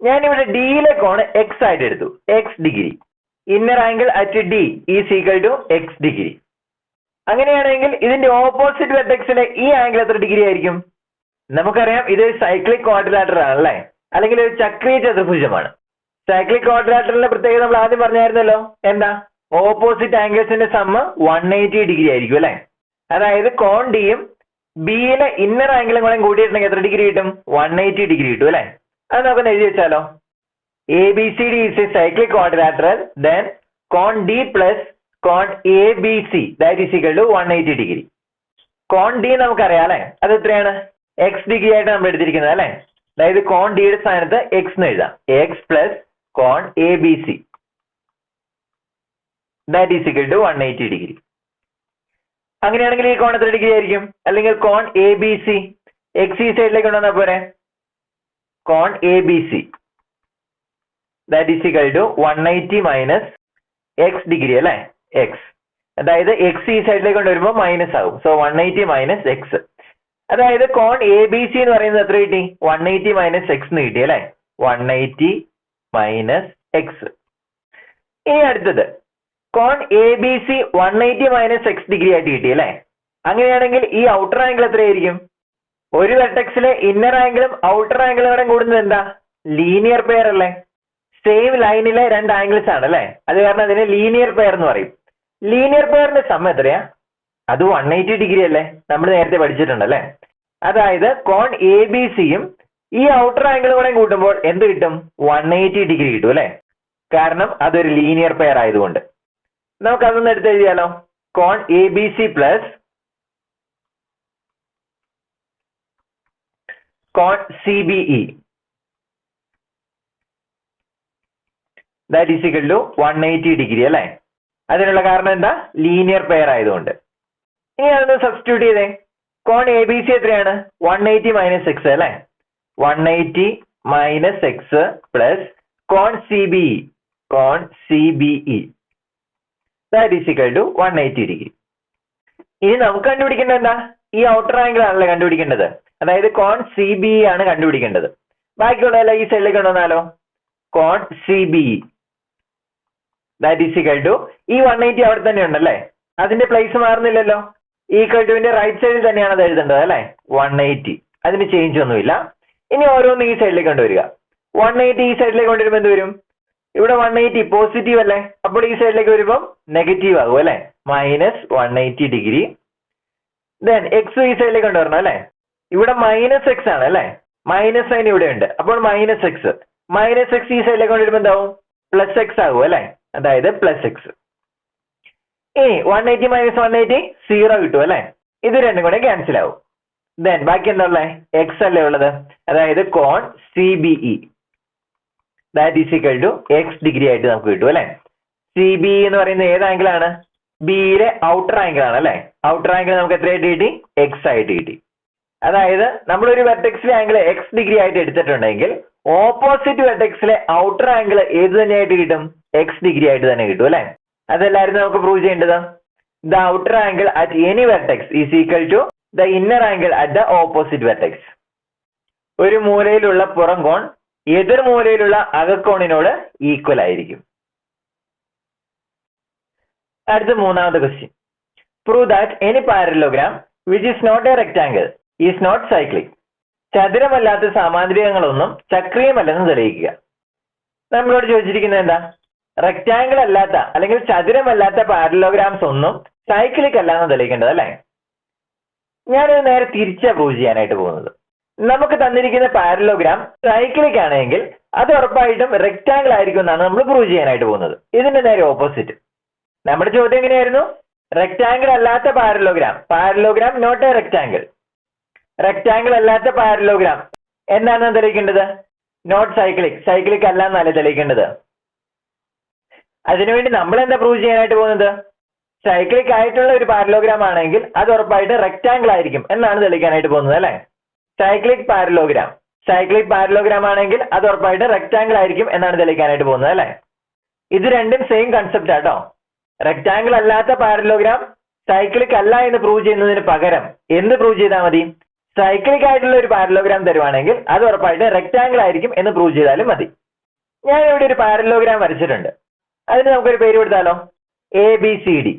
ഞാൻ ഇവിടെ ഡിയിലെ കോണ് എക്സ് ആയിട്ട് എടുത്തു X degree inner angle at D is equal to X degree അങ്ങനെയാണെങ്കിൽ ഇതിന്റെ ഓപ്പോസിറ്റ് വെർട്ടെക്സിലെ ഈ ആംഗിൾ എത്ര ഡിഗ്രി ആയിരിക്കും? നമുക്കറിയാം ഇത് സൈക്ലിക് ക്വാഡ്രിലാറ്റർ ആണല്ലേ? അല്ലെങ്കിൽ ഒരു ചക്രീയ ചതുർഭുജമാണ്. സൈക്ലിക് ക്വാഡ്രിലാറ്ററിന്റെ പ്രത്യേകത നമ്മൾ ആദ്യം പറഞ്ഞായിരുന്നല്ലോ? എന്താ? ഓപ്പോസിറ്റ് ആംഗിൾസിന്റെ സമ്മ് വൺ എയ്റ്റി ഡിഗ്രി ആയിരിക്കും അല്ലെ? അതായത് കോൺ ഡിയും ബിയിലെ ഇന്നർ ആംഗിളും കൂടെ കൂടിയിട്ടുണ്ടെങ്കിൽ എത്ര ഡിഗ്രി കിട്ടും? വൺ എയ്റ്റി ഡിഗ്രി കിട്ടും അല്ലെ? അത് നമുക്കൊന്ന് എഴുതി വെച്ചാലോ? A B C D is a cyclic D then cone D plus cone A B C that is equal to one eighty degree cone D നമുക്കറിയാം അല്ലെ? അത് എത്രയാണ്? എക്സ് ഡിഗ്രി ആയിട്ട് നമ്മൾ എടുത്തിരിക്കുന്നത് അല്ലെ? അതായത് കോൺ ഡിയുടെ സ്ഥാനത്ത് എക്സ് എന്ന് എഴുതാം. X plus cone A B C that is equal to one eighty degree അങ്ങനെയാണെങ്കിൽ ഈ കോൺ എത്ര ഡിഗ്രി ആയിരിക്കും? അല്ലെങ്കിൽ കോൺ എ ബി സി എക്സ് ഈ സൈഡിലേക്ക് കൊണ്ടുവന്നാൽ പോരെ? കോൺ A B C that is equal to one eighty minus X degree അല്ലേ? എക്സ് അതായത് എക്സ് ഈ സൈഡിലേക്ക് കൊണ്ടുവരുമ്പോൾ മൈനസ് ആകും so one eighty minus X അതായത് കോൺ എ ബി സി എന്ന് പറയുന്നത് എത്ര കിട്ടി? വൺ എയ്റ്റി മൈനസ് എക്സ് എന്ന് കിട്ടി അല്ലേ? വൺ എയ്റ്റി മൈനസ് എക്സ് ഇനി അടുത്തത്. കോൺ A B C one eighty minus X degree ആയിട്ട് കിട്ടി അല്ലേ? അങ്ങനെയാണെങ്കിൽ ഈ ഔട്ടർ ആംഗിൾ എത്രയായിരിക്കും ഒരു വെർട്ടെക്സിലെ ഇന്നർ ആംഗിളും ഔട്ടർ ആംഗിളും കൂടെ കൂടുന്നത് എന്താ? ലീനിയർ പെയർ അല്ലേ? സെയിം ലൈനിലെ രണ്ട് ആംഗിൾസ് ആണ് അല്ലേ അത് കാരണം അതിനെ ലീനിയർ പെയർ എന്ന് പറയും. ലീനിയർ പെയറിന്റെ സം എത്രയാ? അത് വൺ എയ്റ്റി ഡിഗ്രി അല്ലേ? നമ്മൾ നേരത്തെ പഠിച്ചിട്ടുണ്ട് അല്ലേ അതായത് കോൺ എ ബി സിയും ഈ ഔട്ടർ ആംഗിൾ കൂടെ കൂട്ടുമ്പോൾ എന്ത് കിട്ടും? വൺ എയ്റ്റി ഡിഗ്രി കിട്ടും അല്ലേ? കാരണം അതൊരു ലീനിയർ പെയർ ആയതുകൊണ്ട്. നമുക്ക് അതൊന്ന് എടുത്ത് എഴുതിയാലോ? കോൺ A B C plus cone C B E that is equal to one eighty degree അല്ലേ? അതിനുള്ള കാരണം എന്താ? ലീനിയർ പെയർ ആയതുകൊണ്ട്. ഇനി അതൊന്ന് സബ്സ്റ്റിറ്റ്യൂട്ട് ചെയ്തേ. കോൺ എ ബി സി എത്രയാണ്? വൺ എയ്റ്റി മൈനസ് സിക്സ് അല്ലേ? One eighty minus X plus cone C B E cone C B E that is equal to one eighty degree ഇനി നമുക്ക് കണ്ടുപിടിക്കേണ്ടത് എന്താ? ഈ ഔട്ടർ ആംഗിൾ ആണല്ലോ കണ്ടുപിടിക്കേണ്ടത്. അതായത് കോൺ സി ബി ഇ ആണ് കണ്ടുപിടിക്കേണ്ടത്. ബാക്കിയുള്ളതെല്ലാം ഈ സൈഡിലേക്ക് കൊണ്ടുവന്നാലോ? കോൺ C B E that is equal to ഈ വൺ എയ്റ്റി അവിടെ തന്നെ ഉണ്ടല്ലേ അതിന്റെ പ്ലേസ് മാറുന്നില്ലല്ലോ. ഈക്വൽ ടുവിന്റെ റൈറ്റ് സൈഡിൽ തന്നെയാണ് അത് എഴുതേണ്ടത് അല്ലേ? വൺ എയ്റ്റി അതിന് ചേഞ്ച് ഒന്നുമില്ല. ഇനി ഓരോന്ന് ഈ സൈഡിലേക്ക് കൊണ്ടുവരിക. വൺ എയ്റ്റി ഈ സൈഡിലേക്ക് കൊണ്ടുവരുമ്പോൾ എന്ത് വരും? ഇവിടെ വൺ എയ്റ്റി പോസിറ്റീവ് അല്ലേ? അപ്പോൾ ഈ സൈഡിലേക്ക് വരുമ്പോൾ നെഗറ്റീവ് ആകും അല്ലേ? Minus one eighty degree then X ഈ സൈഡിലേക്ക് കൊണ്ടുവരണം അല്ലേ? ഇവിടെ മൈനസ് എക്സ് ആണ് അല്ലേ? മൈനസ് സൈൻ ഇവിടെ ഉണ്ട്. അപ്പോൾ മൈനസ് എക്സ് മൈനസ് എക്സ് ഈ സൈഡിലേക്ക് കൊണ്ടുവരുമ്പോൾ എന്താവും? പ്ലസ് എക്സ് ആകും അല്ലേ? അതായത് പ്ലസ് എക്സ് ഇനി one eighty minus one eighty zero കിട്ടും അല്ലേ? ഇത് രണ്ടും കൂടെ ക്യാൻസൽ ആവും. ദെൻ ബാക്കി എന്താ ഉള്ളത് എക്സ് അല്ലേ ഉള്ളത്? അതായത് കോൺ C B E that is equal to x degree ആയിട്ട് നമുക്ക് കിട്ടും അല്ലേ? സി ബി എന്ന് പറയുന്നത് ഏത് ആംഗിൾ ആണ്? ബിയിലെ ഔട്ടർ ആംഗിൾ ആണ് അല്ലേ? ഔട്ടർ ആംഗിൾ നമുക്ക് എത്രയായിട്ട് കിട്ടി? എക്സ് ആയിട്ട് കിട്ടി. അതായത് നമ്മളൊരു വെർട്ടെക്സിലെ ആംഗിൾ എക്സ് ഡിഗ്രി ആയിട്ട് എടുത്തിട്ടുണ്ടെങ്കിൽ ഓപ്പോസിറ്റ് വെർട്ടെക്സിലെ ഔട്ടർ ആംഗിൾ ഏത് തന്നെയായിട്ട് കിട്ടും? എക്സ് ഡിഗ്രി ആയിട്ട് തന്നെ കിട്ടും അല്ലെ? അതല്ലായിരുന്നു നമുക്ക് പ്രൂവ് ചെയ്യേണ്ടത്. The outer angle at any vertex is equal to the inner angle at the opposite vertex ഒരു മൂലയിലുള്ള പുറം കോൺ എതിർ മൂലയിലുള്ള അകക്കോണിനോട് ഈക്വൽ ആയിരിക്കും. അടുത്ത മൂന്നാമത്തെ question prove that any parallelogram which is not a rectangle is not cyclic ചതുരമല്ലാത്ത സമാന്തരികങ്ങളൊന്നും ചക്രീയമല്ലെന്ന് തെളിയിക്കുക. നമ്മളോട് ചോദിച്ചിരിക്കുന്നത് എന്താ? റെക്ടാംഗിൾ അല്ലാത്ത അല്ലെങ്കിൽ ചതുരമല്ലാത്ത പാരലോഗ്രാംസ് ഒന്നും സൈക്കിളിക് അല്ല എന്ന് തെളിയിക്കേണ്ടത് അല്ലേ? ഞാനൊരു നേരെ തിരിച്ചാ പ്രൂവ് ചെയ്യാനായിട്ട് പോകുന്നത്. നമുക്ക് തന്നിരിക്കുന്ന പാരലോഗ്രാം സൈക്കിളിക് ആണെങ്കിൽ അത് ഉറപ്പായിട്ടും റെക്ടാംഗിൾ ആയിരിക്കും എന്നാണ് നമ്മൾ പ്രൂവ് ചെയ്യാനായിട്ട് പോകുന്നത്. ഇതിന്റെ നേരെ ഓപ്പോസിറ്റ് നമ്മുടെ ചോദ്യം എങ്ങനെയായിരുന്നു? റെക്ടാംഗിൾ അല്ലാത്ത parallelogram parallelogram not a rectangle rectangle അല്ലാത്ത പാരലോഗ്രാം എന്താണ് തെളിയിക്കേണ്ടത്? നോട്ട് സൈക്ലിക് സൈക്ലിക് അല്ല എന്നല്ല തെളിയിക്കേണ്ടത്. അതിനുവേണ്ടി നമ്മൾ എന്താ പ്രൂവ് ചെയ്യാനായിട്ട് പോകുന്നത്? സൈക്ലിക് ആയിട്ടുള്ള ഒരു പാരലോഗ്രാം ആണെങ്കിൽ അത് ഉറപ്പായിട്ട് റെക്ടാംഗിൾ ആയിരിക്കും എന്നാണ് തെളിയിക്കാനായിട്ട് പോകുന്നത് അല്ലെ? സൈക്ലിക് പാരലോഗ്രാം സൈക്ലിക് പാരലോഗ്രാം ആണെങ്കിൽ അത് ഉറപ്പായിട്ട് റെക്ടാംഗിൾ ആയിരിക്കും എന്നാണ് തെളിയിക്കാനായിട്ട് പോകുന്നത് അല്ലെ? ഇത് രണ്ടും സെയിം കൺസെപ്റ്റ് ആട്ടോ റെക്ടാംഗിൾ അല്ലാത്ത പാരലോഗ്രാം സൈക്ലിക് അല്ല എന്ന് പ്രൂവ് ചെയ്യുന്നതിന് പകരം എന്ത് പ്രൂവ് ചെയ്താൽ മതി? സൈക്ലിക് ആയിട്ടുള്ള ഒരു പാരലോഗ്രാം തരുവാണെങ്കിൽ അത് ഉറപ്പായിട്ട് റെക്ടാംഗിൾ ആയിരിക്കും എന്ന് പ്രൂവ് ചെയ്താലും മതി. ഞാൻ ഇവിടെ ഒരു പാരലോഗ്രാം വരച്ചിട്ടുണ്ട്. അതിന് നമുക്കൊരു പേര് കൊടുത്താലോ? A B C D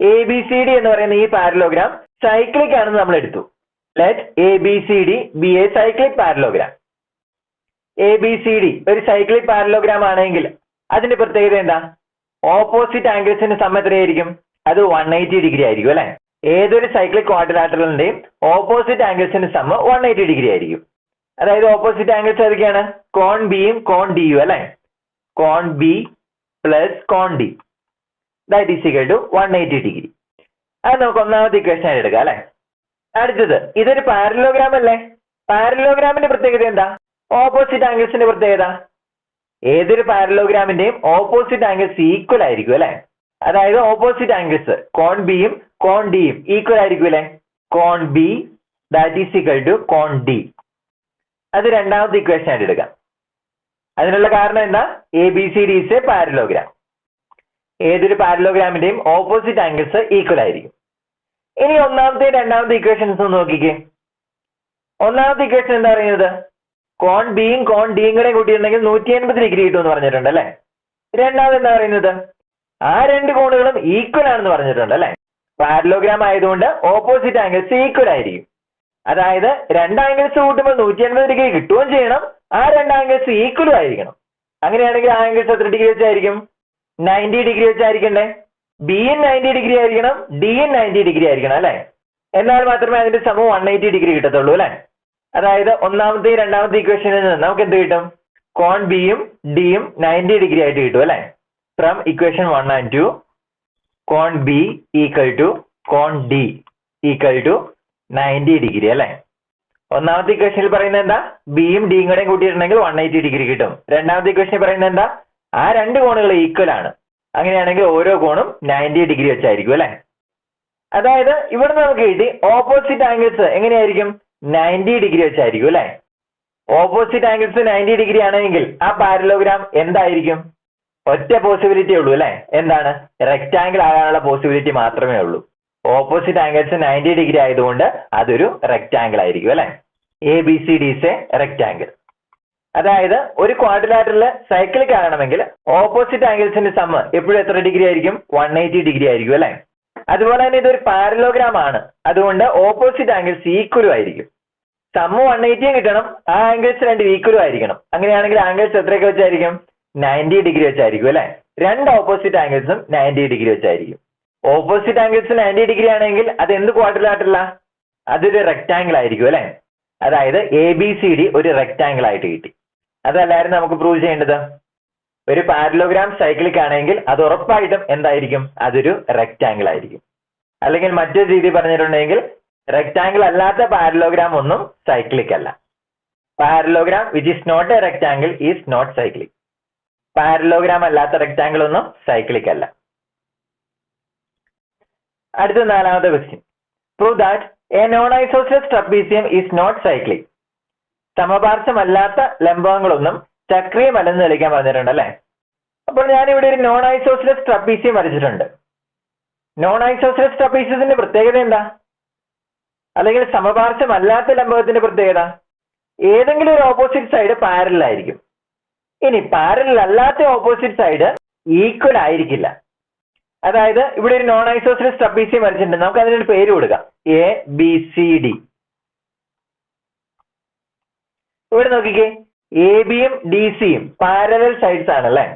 A B C D എന്ന് പറയുന്ന ഈ പാരലോഗ്രാം സൈക്ലിക് ആണെന്ന് നമ്മൾ എടുത്തു. Let A B C D be a cyclic parallelogram A B C D ഒരു സൈക്ലിക് പാരലോഗ്രാം ആണെങ്കിൽ അതിന്റെ പ്രത്യേകത എന്താ? ഓപ്പോസിറ്റ് ആംഗിൾസിന്റെ സമയത്തിനായിരിക്കും അത് വൺ എയ്റ്റി ഡിഗ്രി ആയിരിക്കും അല്ലെ? ഏതൊരു സൈക്ലിക് ക്വാഡ്രിലാറ്ററലിന്റെയും ഓപ്പോസിറ്റ് ആംഗിൾസിന്റെ സം വൺ എയ്റ്റി ഡിഗ്രി ആയിരിക്കും. അതായത് ഓപ്പോസിറ്റ് ആംഗിൾസ് ഏതൊക്കെയാണ്? കോൺ ബിയും കോൺ ഡി ഡിയും അല്ലെ? കോൺ B plus cone D that is equal to one eighty degree അത് നമുക്ക് ഒന്നാമത്തെ ഇക്വേഷൻ ആയിട്ട് എടുക്കാം അല്ലെ? അടുത്തത് ഇതൊരു പാരലോഗ്രാം അല്ലേ? പാരലോഗ്രാമിന്റെ പ്രത്യേകത എന്താ? ഓപ്പോസിറ്റ് ആംഗിൾസിന്റെ പ്രത്യേകത. ഏതൊരു പാരലോഗ്രാമിന്റെയും ഓപ്പോസിറ്റ് ആംഗിൾസ് ഈക്വൽ ആയിരിക്കും അല്ലെ? അതായത് ഓപ്പോസിറ്റ് ആംഗിൾസ് കോൺ ബിയും കോൺ ഡിയും ഈക്വൽ ആയിരിക്കും അല്ലെ കോൺ B that is equal to cone D അത് രണ്ടാമത്തെ ഇക്വേഷൻ ആയിട്ട് എടുക്കാം. അതിനുള്ള കാരണം എന്താ? A B C D is a parallelogram ഏതൊരു പാരലോഗ്രാമിന്റെയും ഓപ്പോസിറ്റ് ആംഗിൾസ് ഈക്വൽ ആയിരിക്കും. ഇനി ഒന്നാമത്തെ രണ്ടാമത്തെ ഇക്വേഷൻസ് ഒന്ന് നോക്കിക്കേ. ഒന്നാമത്തെ ഇക്വേഷൻ എന്താ പറയുന്നത്? കോൺ ബിയും കോൺ ഡിയും കൂടെ കൂട്ടിയിട്ടുണ്ടെങ്കിൽ നൂറ്റി എൺപത് ഡിഗ്രി കിട്ടും എന്ന് പറഞ്ഞിട്ടുണ്ട് അല്ലെ? രണ്ടാമത് എന്താ പറയുന്നത്? ആ രണ്ട് കോണുകളും ഈക്വൽ ആണെന്ന് പറഞ്ഞിട്ടുണ്ട് അല്ലെ? പാരലോഗ്രാം ആയതുകൊണ്ട് ഓപ്പോസിറ്റ് ആംഗിൾസ് ഈക്വൽ ആയിരിക്കും. അതായത് രണ്ട് ആംഗിൾസ് കൂട്ടുമ്പോൾ നൂറ്റി എൺപത് ഡിഗ്രി കിട്ടുകയും ചെയ്യണം. ആ രണ്ട് ആംഗിൾസ് ഈക്വലും ആയിരിക്കണം. അങ്ങനെയാണെങ്കിൽ ആ ആംഗിൾസ് എത്ര ഡിഗ്രി വെച്ചായിരിക്കും? നയന്റി ഡിഗ്രി വെച്ചായിരിക്കണ്ടേ? ബി ബിയും നയന്റി ഡിഗ്രി ആയിരിക്കണം ഡി ഡിയും നയന്റി ഡിഗ്രി ആയിരിക്കണം അല്ലെ? എന്നാൽ മാത്രമേ അതിന്റെ സമം വൺ എയ്റ്റി ഡിഗ്രി കിട്ടത്തുള്ളൂ അല്ലെ? അതായത് ഒന്നാമത്തെയും രണ്ടാമത്തെ ഇക്വേഷനിൽ നിന്ന് നമുക്ക് എന്ത് കിട്ടും? കോൺ ബിയും ഡിയും നയന്റി ഡിഗ്രി ആയിട്ട് കിട്ടും അല്ലെ? From equation one and two cone B equal to cone D equal to ninety degree അല്ലേ? ഒന്നാമത്തെ ഇക്വേഷനിൽ പറയുന്നത് എന്താ? ബിയും ഡിയും കൂടെ കൂട്ടിയിട്ടുണ്ടെങ്കിൽ വൺ എയ്റ്റി ഡിഗ്രി കിട്ടും. രണ്ടാമത്തെ ഇക്വേഷനിൽ പറയുന്നത് എന്താ? ആ രണ്ട് കോണുകൾ ഈക്വൽ ആണ്. അങ്ങനെയാണെങ്കിൽ ഓരോ കോണും നയന്റി ഡിഗ്രി വെച്ചായിരിക്കും അല്ലെ? അതായത് ഇവിടെ നമുക്ക് കിട്ടി ഓപ്പോസിറ്റ് ആംഗിൾസ് എങ്ങനെയായിരിക്കും? നയന്റി ഡിഗ്രി വെച്ചായിരിക്കും അല്ലെ? ഓപ്പോസിറ്റ് ആംഗിൾസ് നയന്റി ഡിഗ്രി ആണെങ്കിൽ ആ പാരലോഗ്രാം എന്തായിരിക്കും? ഒറ്റ പോസിബിലിറ്റി ഉള്ളൂ അല്ലെ? എന്താണ്? റെക്റ്റാങ്കിൾ ആകാനുള്ള പോസിബിലിറ്റി മാത്രമേ ഉള്ളൂ. ഓപ്പോസിറ്റ് ആംഗിൾസ് നയന്റി ഡിഗ്രി ആയതുകൊണ്ട് അതൊരു റെക്റ്റാങ്കിൾ ആയിരിക്കും അല്ലെ? A B C D say rectangle അതായത് ഒരു ക്വാഡ്രിലാറ്ററിൽ സൈക്ലിക് ആകണമെങ്കിൽ ഓപ്പോസിറ്റ് ആംഗിൾസിന്റെ സമ്മ് എപ്പോഴും എത്ര ഡിഗ്രി ആയിരിക്കും? വൺ എയ്റ്റി ഡിഗ്രി ആയിരിക്കും അല്ലെ? അതുപോലെ തന്നെ ഇതൊരു പാരലോഗ്രാം ആണ്. അതുകൊണ്ട് ഓപ്പോസിറ്റ് ആംഗിൾസ് ഈക്വലും ആയിരിക്കും. സമ്മ് വൺ എയ്റ്റിയും കിട്ടണം. ആ ആംഗിൾസ് രണ്ട് ഈക്വലും ആയിരിക്കണം. അങ്ങനെയാണെങ്കിൽ ആംഗിൾസ് എത്രയൊക്കെ വെച്ചായിരിക്കും? നയന്റി ഡിഗ്രി വെച്ചായിരിക്കും അല്ലെ? രണ്ട് ഓപ്പോസിറ്റ് ആംഗിൾസും നയന്റി ഡിഗ്രി വെച്ചായിരിക്കും. ഓപ്പോസിറ്റ് ആംഗിൾസ് നയന്റി ഡിഗ്രി ആണെങ്കിൽ അത് എന്ത് ക്വാഡ്രിലാറ്ററല അതൊരു റെക്റ്റാങ്കിൾ ആയിരിക്കും അല്ലെ? അതായത് എ ബി സി ഡി ഒരു റെക്റ്റാങ്കിൾ ആയിട്ട് കിട്ടി. അതല്ലായിരുന്നു നമുക്ക് പ്രൂവ് ചെയ്യേണ്ടത്? ഒരു പാരലോഗ്രാം സൈക്ലിക് ആണെങ്കിൽ അത് ഉറപ്പായിട്ടും എന്തായിരിക്കും? അതൊരു റെക്റ്റാങ്കിൾ ആയിരിക്കും. അല്ലെങ്കിൽ മറ്റൊരു രീതി പറഞ്ഞിട്ടുണ്ടെങ്കിൽ റെക്റ്റാങ്കിൾ അല്ലാത്ത പാരലോഗ്രാം ഒന്നും സൈക്ലിക് അല്ല. Parallelogram which is not a rectangle is not cyclic parallelogram അല്ലാത്ത റെക്റ്റാങ്കിൾ ഒന്നും സൈക്ലിക് അല്ല. അടുത്ത നാലാമത്തെ question prove that a non isosceles trapezium is not cyclic സമപാർശ്വമല്ലാത്ത ലംബങ്ങളൊന്നും ചക്രീയമല്ലെന്ന് തെളിയിക്കാൻ പറഞ്ഞിട്ടുണ്ട് അല്ലേ? അപ്പോൾ ഞാനിവിടെ ഒരു നോൺ ഐസോസിലസ് ട്രപ്പീസിയം വരച്ചിട്ടുണ്ട്. നോൺ ഐസോസിലസ് ട്രപ്പീസിയത്തിന്റെ പ്രത്യേകത എന്താ? അല്ലെങ്കിൽ സമപാർശ്വമല്ലാത്ത ലംബത്തിന്റെ പ്രത്യേകത? ഏതെങ്കിലും ഒരു ഓപ്പോസിറ്റ് സൈഡ് പാരലൽ ആയിരിക്കും. ഇനി പാരലൽ അല്ലാത്ത ഓപ്പോസിറ്റ് സൈഡ് ഈക്വൽ ആയിരിക്കില്ല. അതായത് ഇവിടെ ഒരു നോൺ ഐസോസിലസ് ട്രപ്പീസിയം വരച്ചിട്ടുണ്ട്. നമുക്ക് അതിനൊരു പേര് കൊടുക്കാം. എ ബി സി ഡി ഇവിടെ നോക്കിക്കേ. എ ബിയും ഡി സിയും പാരലൽ സൈഡ്സ് ആണല്ലേ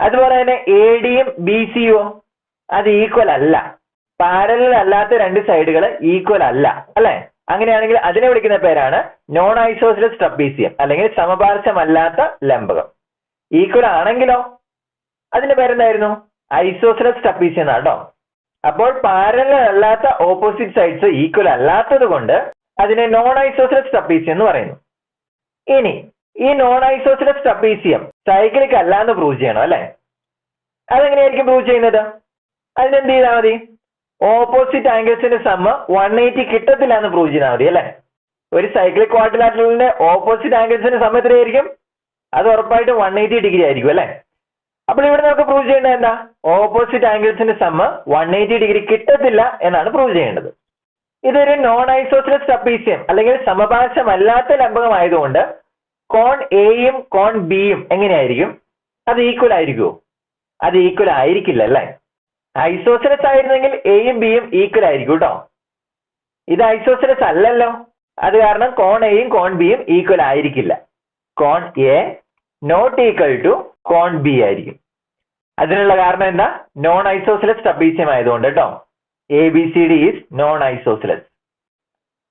അതുപോലെ തന്നെ എ ഡിയും ബി സിയും അത് ഈക്വൽ അല്ല. പാരലൽ അല്ലാത്ത രണ്ട് സൈഡുകൾ ഈക്വൽ അല്ല. അല്ലെ? അങ്ങനെയാണെങ്കിൽ അതിനെ വിളിക്കുന്ന പേരാണ് നോൺ ഐസോസിലസ് ട്രപ്പീസിയം അല്ലെങ്കിൽ സമപാർശ്വമല്ലാത്ത ലംബകം. ഈക്വൽ ആണെങ്കിലോ? അതിന്റെ പേരെന്തായിരുന്നു? ഐസോസിലസ് ട്രപ്പീസിയം കേട്ടോ അപ്പോൾ പാരലൽ അല്ലാത്ത ഓപ്പോസിറ്റ് സൈഡ്സ് ഈക്വൽ അല്ലാത്തത് കൊണ്ട് അതിനെ നോൺ ഐസോസിലസ് ട്രപ്പീസിയം എന്ന് പറയുന്നു. ഇനി ഈ നോൺ ഐസോസിലസ് ട്രപ്പീസിയം സൈക്ലിക് അല്ലാന്ന് പ്രൂവ് ചെയ്യണം അല്ലെ? അതെങ്ങനെയായിരിക്കും പ്രൂവ് ചെയ്യുന്നത്? അതിനെന്ത് ചെയ്താൽ മതി? ഓപ്പോസിറ്റ് ആംഗിൾസിന്റെ സമ്മ വൺ എയ്റ്റി കിട്ടത്തില്ല എന്ന് പ്രൂവ് ചെയ്താൽ മതി അല്ലെ? ഒരു സൈക്ലിക് ക്വാഡ്രിലാറ്ററലിന്റെ ഓപ്പോസിറ്റ് ആംഗിൾസിന്റെ സമ്മ എത്രയായിരിക്കും? അത് ഉറപ്പായിട്ടും വൺ എയ്റ്റി ഡിഗ്രി ആയിരിക്കും അല്ലെ? അപ്പോൾ ഇവിടെ നമുക്ക് പ്രൂവ് ചെയ്യേണ്ടത് എന്താ? ഓപ്പോസിറ്റ് ആംഗിൾസിന്റെ സമ്മ വൺ എയ്റ്റി ഡിഗ്രി കിട്ടത്തില്ല എന്നാണ് പ്രൂവ് ചെയ്യേണ്ടത്. ഇതൊരു നോൺ ഐസോസിലസ് ട്രപ്പീസിയം അല്ലെങ്കിൽ സമപാർശ്വമല്ലാത്ത ലംബകമായതുകൊണ്ട് കോൺ എയും കോൺ ബിയും എങ്ങനെയായിരിക്കും? അത് ഈക്വൽ ആയിരിക്കുമോ അത് ഈക്വൽ ആയിരിക്കില്ല അല്ലേ? ഐസോസിലസ് ആയിരുന്നെങ്കിൽ എയും ബിയും ഈക്വൽ ആയിരിക്കും കേട്ടോ ഇത് ഐസോസിലസ് അല്ലല്ലോ. അത് കാരണം കോൺ എയും കോൺ ബിയും ഈക്വൽ ആയിരിക്കില്ല. കോൺ എ നോട്ട് ഈക്വൽ ടു കോൺ ബി ആയിരിക്കും. അതിനുള്ള കാരണം എന്താ? നോൺ ഐസോസിലസ് ടബീസ്യം ആയതുകൊണ്ട് കേട്ടോ A B C D is non isosceles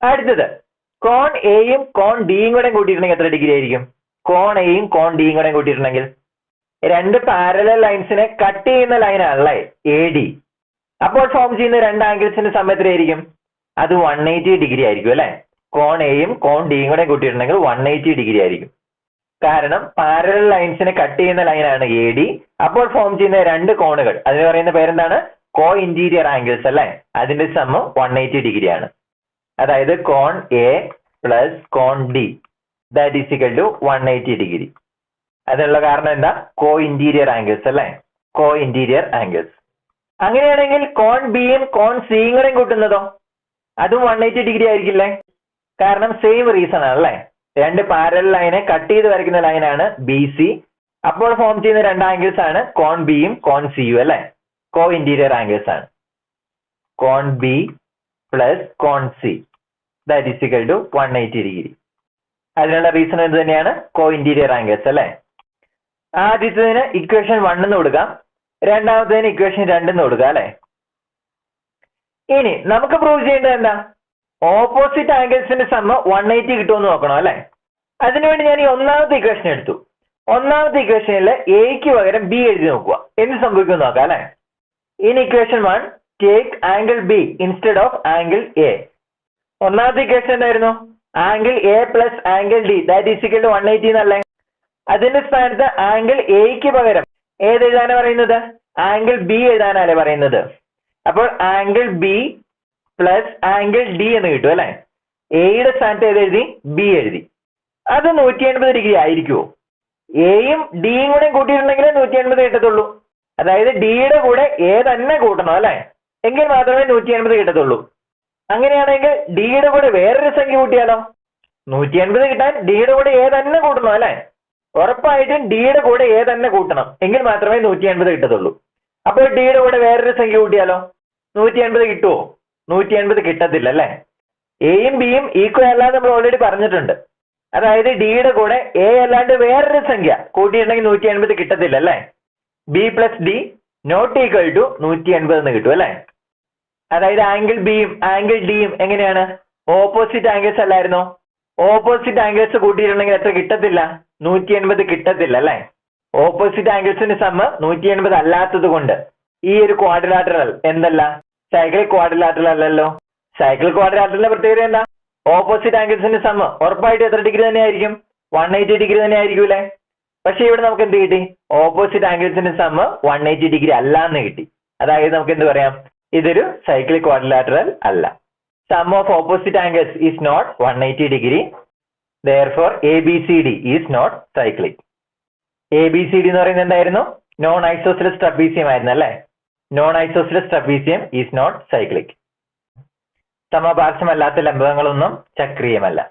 അടുത്തത്. കോൺ എയും കോൺ ഡിയും കൂടെ കൂട്ടിയിട്ടുണ്ടെങ്കിൽ എത്ര ഡിഗ്രി ആയിരിക്കും? കോൺ എയും കോൺ ഡിയും കൂടെ കൂട്ടിയിട്ടുണ്ടെങ്കിൽ രണ്ട് പാരലൽ ലൈൻസിനെ കട്ട് ചെയ്യുന്ന ലൈൻ ആണല്ലേ? എ ഡി അപ്പോൾ ഫോം ചെയ്യുന്ന രണ്ട് ആംഗിൾസിന്റെ സമയത്തിലായിരിക്കും അത് വൺ എയ്റ്റി ഡിഗ്രി ആയിരിക്കും അല്ലെ? കോൺ എയും കോൺ ഡിയും കൂടെ കൂട്ടിയിട്ടുണ്ടെങ്കിൽ വൺ എയ്റ്റി ഡിഗ്രി ആയിരിക്കും. കാരണം പാരലൽ ലൈൻസിനെ കട്ട് ചെയ്യുന്ന ലൈനാണ് എ ഡി അപ്പോൾ ഫോം ചെയ്യുന്ന രണ്ട് കോണുകൾ. അതിന് പറയുന്ന പേരെന്താണ്? കോ ഇന്റീരിയർ ആംഗിൾസ് അല്ലെ? അതിന്റെ സമം വൺ എയ്റ്റി ഡിഗ്രി ആണ്. അതായത് കോൺ A plus cone D that is equal to one eighty degree അതിനുള്ള കാരണം എന്താ? കോ ഇന്റീരിയർ ആംഗിൾസ് അല്ലേ കോ ഇന്റീരിയർ ആംഗിൾസ് അങ്ങനെയാണെങ്കിൽ കോൺ ബിയും കോൺ സിയും കൂടെ കൂട്ടുന്നതോ? അതും വൺ എയ്റ്റി ഡിഗ്രി ആയിരിക്കില്ലേ? കാരണം സെയിം റീസൺ ആണല്ലേ രണ്ട് പാരൽ ലൈനെ കട്ട് ചെയ്ത് വരയ്ക്കുന്ന ലൈനാണ് ബി സി അപ്പോൾ ഫോം ചെയ്യുന്ന രണ്ട് ആംഗിൾസ് ആണ് കോൺ ബിയും കോൺ സിയും അല്ലെ? കോ ഇന്റീരിയർ ആംഗിൾസ് ആണ്. കോൺ B plus cone C that is equal to one eighty degree അതിനുള്ള റീസൺ എന്ത് തന്നെയാണ്? കോ ഇന്റീരിയർ ആംഗിൾസ് അല്ലെ? ആദ്യത്തതിന് ഇക്വേഷൻ വൺ എന്ന് കൊടുക്കാം. രണ്ടാമത്തതിന് ഇക്വേഷൻ രണ്ടെന്ന് കൊടുക്കാം അല്ലെ? ഇനി നമുക്ക് പ്രൂവ് ചെയ്യേണ്ടത് എന്താ? ഓപ്പോസിറ്റ് ആംഗിൾസിന്റെ സമ്മ വൺ എയ്റ്റി കിട്ടുമെന്ന് നോക്കണം അല്ലെ? അതിനുവേണ്ടി ഞാൻ ഈ ഒന്നാമത്തെ ഇക്വേഷൻ എടുത്തു. ഒന്നാമത്തെ ഇക്വേഷനിൽ എക്ക് പകരം ബി എഴുതി നോക്കുക. എന്ത് സംഭവിക്കും നോക്കാം അല്ലെ? In equation one take angle B instead of angle A ഒന്നാമത്തെ ഇക്വേഷൻ എന്തായിരുന്നു? Angle A plus angle D that is equal to one eighty എന്നല്ലേ? അതിന്റെ സ്ഥാനത്ത് ആംഗിൾ എക്ക് പകരം. ഏത് എഴുതാനാണ് പറയുന്നത്? ആംഗിൾ ബി എഴുതാനല്ലേ പറയുന്നത്? അപ്പോൾ angle B plus angle D എന്ന് കിട്ടും അല്ലെ? എയുടെ സ്ഥാനത്ത് ഏത് എഴുതി? ബി എഴുതി. അത് നൂറ്റി എൺപത് ഡിഗ്രി ആയിരിക്കുമോ എയും ഡിയും കൂടെ കൂട്ടിയിട്ടുണ്ടെങ്കിൽ നൂറ്റി എൺപത് കിട്ടത്തുള്ളൂ. അതായത് ഡിയുടെ കൂടെ എ തന്നെ കൂട്ടണം അല്ലെ? എങ്കിൽ മാത്രമേ നൂറ്റി എൺപത് കിട്ടത്തുള്ളൂ. അങ്ങനെയാണെങ്കിൽ ഡിയുടെ കൂടെ വേറൊരു സംഖ്യ കൂട്ടിയാലോ? നൂറ്റി എൺപത് കിട്ടാൻ ഡിയുടെ കൂടെ എ തന്നെ കൂട്ടണം അല്ലെ? ഉറപ്പായിട്ടും ഡിയുടെ കൂടെ എ തന്നെ കൂട്ടണം. എങ്കിൽ മാത്രമേ നൂറ്റി എൺപത് കിട്ടത്തുള്ളൂ. അപ്പോൾ ഡിയുടെ കൂടെ വേറൊരു സംഖ്യ കൂട്ടിയാലോ? നൂറ്റി എൺപത് കിട്ടുമോ നൂറ്റി എൺപത് കിട്ടത്തില്ല അല്ലെ എയും ബിയും ഈക്വൽ അല്ലാതെ നമ്മൾ ഓൾറെഡി പറഞ്ഞിട്ടുണ്ട്. അതായത് ഡിയുടെ കൂടെ എ അല്ലാണ്ട് വേറൊരു സംഖ്യ കൂട്ടിയിട്ടുണ്ടെങ്കിൽ നൂറ്റി എൺപത് കിട്ടത്തില്ല അല്ലെ? B plus D not equal to നൂറ്റി എൺപത് എന്ന് കിട്ടും അല്ലെ? അതായത് ആംഗിൾ ബിയും ആംഗിൾ ഡിയും എങ്ങനെയാണ്? ഓപ്പോസിറ്റ് ആംഗിൾസ് അല്ലായിരുന്നോ? ഓപ്പോസിറ്റ് ആംഗിൾസ് കൂട്ടിയിട്ടുണ്ടെങ്കിൽ എത്ര കിട്ടത്തില്ല? നൂറ്റി എൺപത് കിട്ടത്തില്ല അല്ലെ ഓപ്പോസിറ്റ് ആംഗിൾസിന്റെ സമ്മ നൂറ്റി എൺപത് അല്ലാത്തത് കൊണ്ട്. ഈ ഒരു ക്വാഡ്രിലാറ്ററൽ എന്തല്ല? സൈക്കിൾ ക്വാഡ്രിലാറ്ററൽ അല്ലല്ലോ. സൈക്കിൾ ക്വാഡ്രിലാറ്ററലിന്റെ പ്രത്യേകത എന്താ? ഓപ്പോസിറ്റ് ആംഗിൾസിന്റെ സമ്മ ഉറപ്പായിട്ട് എത്ര ഡിഗ്രി തന്നെ ആയിരിക്കും വൺ എയ്റ്റി ഡിഗ്രി തന്നെ ആയിരിക്കൂലേ പക്ഷെ ഇവിടെ നമുക്ക് എന്ത് കിട്ടി? ഓപ്പോസിറ്റ് ആംഗിൾസിന്റെ സമ്മ വൺ എയ്റ്റി ഡിഗ്രി അല്ല എന്ന് കിട്ടി. അതായത് നമുക്ക് എന്ത് പറയാം? ഇതൊരു സൈക്കിൾ ക്വാഡ്രിലാറ്ററൽ അല്ല. Sum of opposite angles is not one eighty degree therefore ABCD is not cyclic. ABCD എന്ന് പറയുന്നത് എന്തായിരുന്നു? നോൺ ഐസോസിലസ് ട്രബീസിയം ആയിരുന്നു അല്ലേ? Non isosceles trapezium is not cyclic സമപാർശ്വമല്ലാത്ത ലംബങ്ങളൊന്നും ചക്രീയമല്ല.